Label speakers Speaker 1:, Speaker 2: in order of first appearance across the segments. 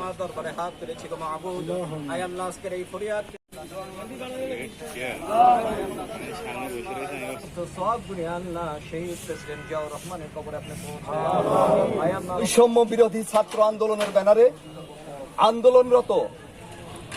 Speaker 1: তোমার দরবারে হাত তুলেছি গো মাহবুব আই আল্লাহ আজকের এই ফরিয়াদ তো সব গুণে আল্লাহ শহীদ প্রেসিডেন্ট জিয়াউর রহমানের কবরে আপনি পৌঁছায় আই আল্লাহ
Speaker 2: বৈষম্য বিরোধী ছাত্র আন্দোলনের ব্যানারে আন্দোলনরত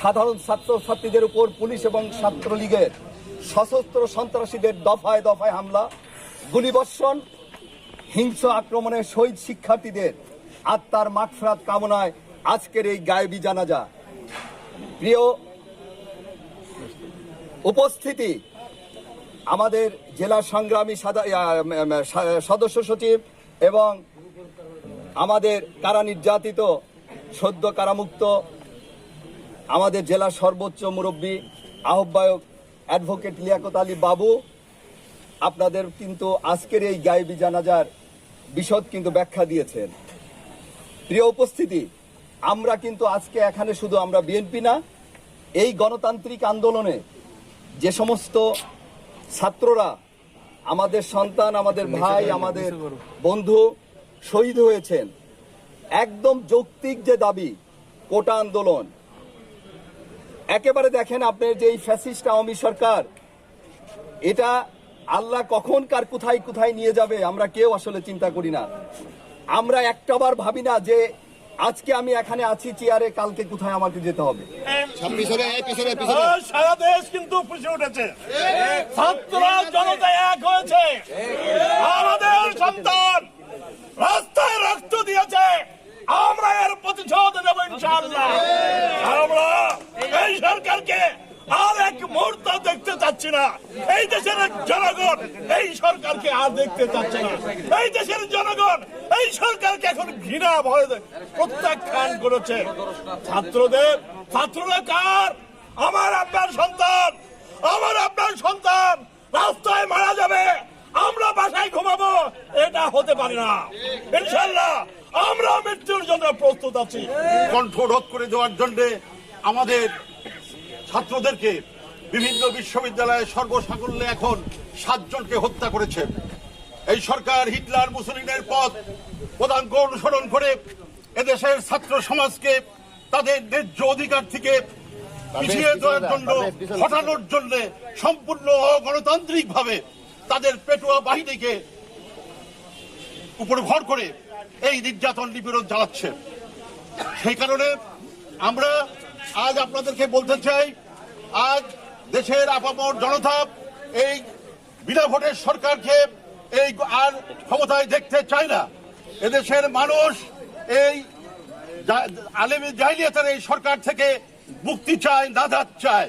Speaker 2: সাধারণ ছাত্র ছাত্রীদের উপর পুলিশ এবং ছাত্রলীগের সশস্ত্র সন্ত্রাসীদের দফায় দফায় হামলা গুলিবর্ষণ হিংস্র আক্রমণে শহীদ শিক্ষার্থীদের আত্মার মাঠফরাত কামনায় আজকের এই গায়েবী জানাজা। প্রিয় উপস্থিতি, আমাদের জেলা সংগ্রামী সদস্য সচিব এবং আমাদের কারা নির্যাতিত, সদ্য কারামুক্ত, আমাদের জেলার সর্বোচ্চ মুরব্বী, আহ্বায়ক অ্যাডভোকেট লিয়াকত আলী বাবু, আপনাদের কিন্তু আজকের এই গায়েবী জানাজার বিশদ কিন্তু ব্যাখ্যা দিয়েছেন। প্রিয় উপস্থিতি আমরা কিন্তু আজকে এখানে শুধু আমরা বিএনপি না এই গণতান্ত্রিক আন্দোলনে যে সমস্ত ছাত্ররা আমাদের সন্তান আমাদের ভাই আমাদের বন্ধু শহীদ হয়েছেন একদম যৌক্তিক যে দাবি কোটা আন্দোলন। একেবারে দেখেন আপনার যে এই ফ্যাসিস্ট আওয়ামী সরকার এটা আল্লাহ কখন কার কোথায় কোথায় নিয়ে যাবে আমরা কেউ আসলে চিন্তা করি না। আমরা একটাবার ভাবি না যে আজকে আমি এখানে আছি চেয়ারে কালকে কোথায় আমাকে যেতে হবে?
Speaker 3: সারা দেশ কিন্তু ফুসে উঠেছে। ছাত্র জনতা এক হয়েছে। আমাদের সন্তান রাস্তায় রক্ত দিয়েছে। আমরা এর প্রতিশোধ নেব ইনশাআল্লাহ আমরা এই সরকারকে আর এক মুহূর্ত চাচ্ছি না। এই দেশের জনগণ, এই সরকারকে আর দেখতে চাচ্ছে না। এই দেশের জনগণ, এই সরকারকে এখন ঘৃণা ভয় প্রত্যাখ্যান করেছে। ছাত্রদের, ছাত্ররা কার? আমার আপনার সন্তান, আমার আপনার সন্তান রাস্তায় মারা যাবে। আমরা বাসায় ঘুমাবো। এটা হতে পারে না। ইনশাল্লাহ আমরা মৃত্যুর জন্য প্রস্তুত আছি।
Speaker 4: কণ্ঠ রোধ করে দেওয়ার জন্য আমাদের ছাত্রদেরকে বিভিন্ন বিশ্ববিদ্যালয়ে সর্বসাকল্যে এখন সাতজনকে হত্যা করেছে। এই সরকার হিটলার মুসলিনের পথ পদাঙ্ক অনুসরণ করে এদেশের ছাত্র সমাজকে তাদের ন্যায্য অধিকার থেকে পিছিয়ে দেওয়ার জন্য হটানোর জন্য সম্পূর্ণ গণতান্ত্রিক ভাবে তাদের পেটুয়া বাহিনীকে উপর ভর করে এই নির্যাতন নিপীড়ন চালাচ্ছে। সেই কারণে আমরা আজ আপনাদেরকে বলতে চাই আজ দেশের আপামর জনতা এই বিনা ভোটের সরকারকে এই আর ক্ষমতায় দেখতে চায় না। এদেশের মানুষ এই আলেমী জাহিলিয়াতের এই সরকার থেকে মুক্তি চায়, নাজাত চায়।